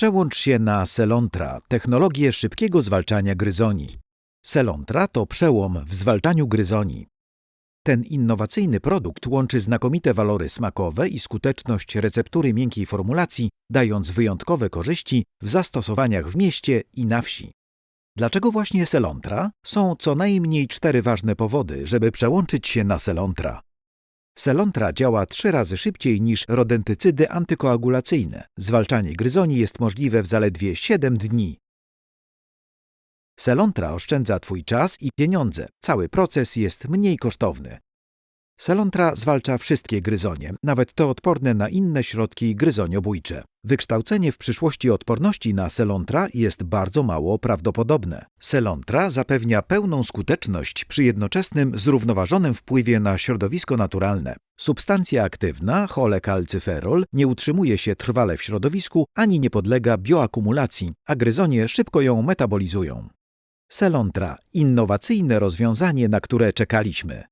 Przełącz się na Selontra, technologię szybkiego zwalczania gryzoni. Selontra to przełom w zwalczaniu gryzoni. Ten innowacyjny produkt łączy znakomite walory smakowe i skuteczność receptury miękkiej formulacji, dając wyjątkowe korzyści w zastosowaniach w mieście i na wsi. Dlaczego właśnie Selontra? Są co najmniej cztery ważne powody, żeby przełączyć się na Selontra. Selontra działa trzy razy szybciej niż rodentycydy antykoagulacyjne. Zwalczanie gryzoni jest możliwe w zaledwie 7 dni. Selontra oszczędza Twój czas i pieniądze. Cały proces jest mniej kosztowny. Selontra zwalcza wszystkie gryzonie, nawet te odporne na inne środki gryzoniobójcze. Wykształcenie w przyszłości odporności na Selontra jest bardzo mało prawdopodobne. Selontra zapewnia pełną skuteczność przy jednoczesnym zrównoważonym wpływie na środowisko naturalne. Substancja aktywna, cholekalcyferol, nie utrzymuje się trwale w środowisku ani nie podlega bioakumulacji, a gryzonie szybko ją metabolizują. Selontra innowacyjne rozwiązanie, na które czekaliśmy.